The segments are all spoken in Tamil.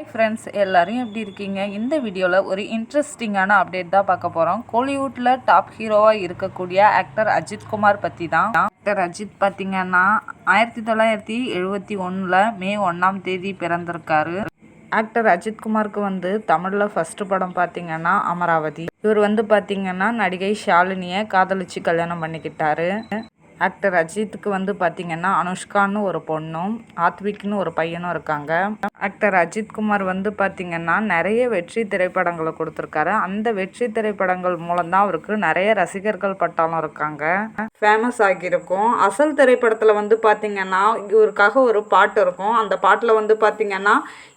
ஹாய் ஃப்ரெண்ட்ஸ் எல்லாரும் எப்படி இருக்கீங்க? இந்த வீடியோவில் ஒரு இன்ட்ரெஸ்டிங்கான அப்டேட் தான் பார்க்க போகிறோம் கோலிவுட்டில் டாப் ஹீரோவாக இருக்கக்கூடிய ஆக்டர் அஜித் குமார் பற்றி தான். ஆக்டர் அஜித் பார்த்திங்கன்னா ஆயிரத்தி தொள்ளாயிரத்தி எழுபத்தி ஒன்றில் மே ஒன்றாம் தேதி பிறந்திருக்காரு. ஆக்டர் அஜித் குமாருக்கு வந்து தமிழில் ஃபஸ்ட்டு படம் பார்த்தீங்கன்னா அமராவதி. இவர் வந்து பார்த்திங்கன்னா நடிகை ஷாலினியை காதலிச்சு கல்யாணம் பண்ணிக்கிட்டாரு. ஆக்டர் அஜித்துக்கு வந்து பார்த்திங்கன்னா அனுஷ்கான்னு ஒரு பொண்ணும் ஆத்விக்னு ஒரு பையனும் இருக்காங்க. ஆக்டர் அஜித்குமார் வந்து பார்த்திங்கன்னா நிறைய வெற்றி திரைப்படங்களை கொடுத்துருக்காரு. அந்த வெற்றி திரைப்படங்கள் மூலம்தான் அவருக்கு நிறைய ரசிகர்கள் பட்டாலும் இருக்காங்க. ஃபேமஸ் ஆகியிருக்கும். அசல் திரைப்படத்தில் வந்து பார்த்திங்கன்னா இவருக்காக ஒரு பாட்டு இருக்கும். அந்த பாட்டில் வந்து பார்த்தீங்கன்னா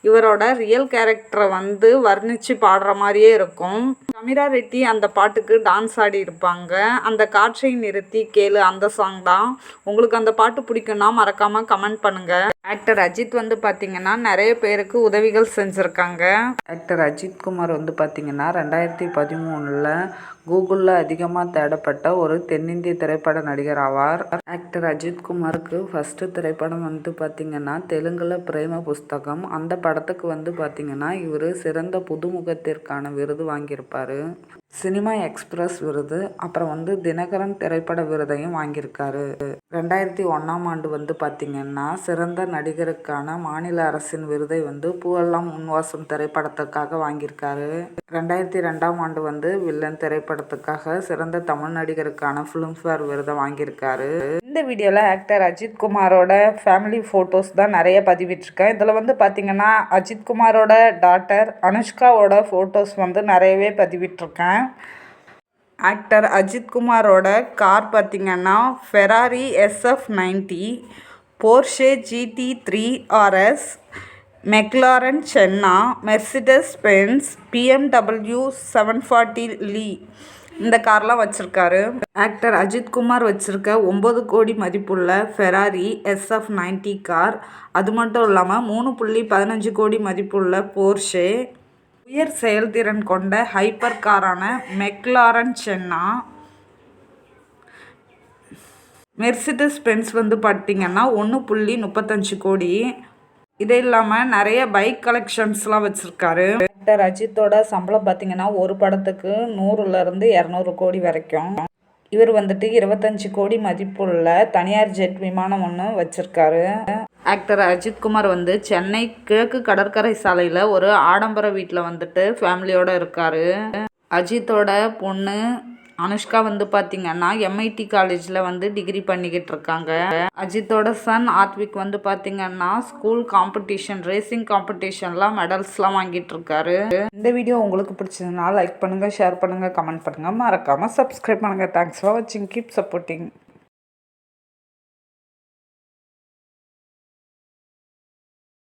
இவரோட ரியல் கேரக்டரை வந்து வர்ணித்து பாடுற மாதிரியே இருக்கும். சமீரா ரெட்டி அந்த பாட்டுக்கு டான்ஸ் ஆடி இருப்பாங்க. அந்த காற்றை நிறுத்தி கேளு அந்த சாங் தான். உங்களுக்கு அந்த பாட்டு பிடிக்கும்னா மறக்காமல் கமெண்ட் பண்ணுங்கள் ஆக்டர் அஜித் வந்து பார்த்தீங்கன்னா நிறைய பேருக்கு உதவிகள் செஞ்சுருக்காங்க. ஆக்டர் அஜித் குமார் வந்து பார்த்தீங்கன்னா ரெண்டாயிரத்தி பதிமூணில் கூகுளில் அதிகமாக தேடப்பட்ட ஒரு தென்னிந்திய திரைப்பட நடிகர் ஆவார். ஆக்டர் அஜித் குமாருக்கு ஃபஸ்ட்டு திரைப்படம் வந்து பார்த்திங்கன்னா தெலுங்கில் பிரேம புஸ்தகம். அந்த படத்துக்கு வந்து பார்த்திங்கன்னா இவர் சிறந்த புதுமுகத்திற்கான விருது வாங்கியிருப்பார். சினிமா எக்ஸ்பிரஸ் விருது அப்புறம் வந்து தினகரன் திரைப்பட விருதையும் வாங்கியிருக்காரு. ரெண்டாயிரத்தி ஒன்றாம் ஆண்டு வந்து பார்த்திங்கன்னா சிறந்த நடிகருக்கான மாநில அரசின் விருதை வந்து பூவெல்லாம் முன்வாசம் திரைப்படத்துக்காக வாங்கியிருக்காரு. ரெண்டாயிரத்தி ரெண்டாம் ஆண்டு வந்து வில்லன் திரைப்படத்துக்காக சிறந்த தமிழ் நடிகருக்கான ஃபிலிம்ஃபேர் விருதை வாங்கியிருக்காரு. இந்த வீடியோவில் ஆக்டர் அஜித் குமாரோட ஃபேமிலி ஃபோட்டோஸ் தான் நிறைய பதிவிட்டிருக்கேன். இதில் வந்து பார்த்திங்கன்னா அஜித் குமாரோட டாட்டர் அனுஷ்காவோட ஃபோட்டோஸ் வந்து நிறையவே பதிவிட்டிருக்கேன். ஆக்டர் அஜித் குமாரோட கார் பார்த்திங்கன்னா Ferrari SF ninety Porsche GT three RS McLaren Senna Mercedes Benz BMW seven forty Li இந்த கார்லாம் வச்சுருக்காரு. ஆக்டர் அஜித்குமார் வச்சுருக்க ஒம்பது கோடி மதிப்புள்ள ஃபெராரி எஸ்எஃப் நைன்டி கார். அது மட்டும் இல்லாமல் மூணு புள்ளி பதினஞ்சு கோடி மதிப்புள்ள போர்ஷே உயர் செயல்திறன் கொண்ட ஹைப்பர் காரான மெக்லாரன் சென்னா மெர்சிடஸ் பென்ஸ் வந்து பார்த்திங்கன்னா ஒன்று புள்ளி முப்பத்தஞ்சு கோடி. இது இல்லாமல் நிறைய பைக் கலெக்ஷன்ஸ்லாம் வச்சுருக்காரு. ஆக்டர் அஜித்தோட சம்பளம் பார்த்தீங்கன்னா ஒரு படத்துக்கு நூறுலேருந்து இரநூறு கோடி வரைக்கும். இவர் வந்துட்டு இருபத்தஞ்சி கோடி மதிப்புள்ள தனியார் ஜெட் விமானம் ஒன்று வச்சுருக்காரு. ஆக்டர் அஜித்குமார் வந்து சென்னை கிழக்கு கடற்கரை சாலையில் ஒரு ஆடம்பர வீட்டில் வந்துட்டு ஃபேமிலியோடு இருக்கார். அஜித்தோட பொண்ணு அனுஷ்கா வந்து பார்த்தீங்கன்னா எம்ஐடி காலேஜில் வந்து டிகிரி பண்ணிக்கிட்டு இருக்காங்க. அஜித்தோட சன் ஆத்விக் வந்து பார்த்தீங்கன்னா ஸ்கூல் காம்படிஷன் ரேசிங் காம்படிஷன்லாம் மெடல்ஸ்லாம் வாங்கிட்டு இருக்காரு. இந்த வீடியோ உங்களுக்கு பிடிச்சதுனால லைக் பண்ணுங்கள் ஷேர் பண்ணுங்கள் கமெண்ட் பண்ணுங்கள் மறக்காமல் சப்ஸ்கிரைப் பண்ணுங்கள் தேங்க்ஸ் ஃபார் வாட்சிங் கீப் சப்போர்ட்டிங்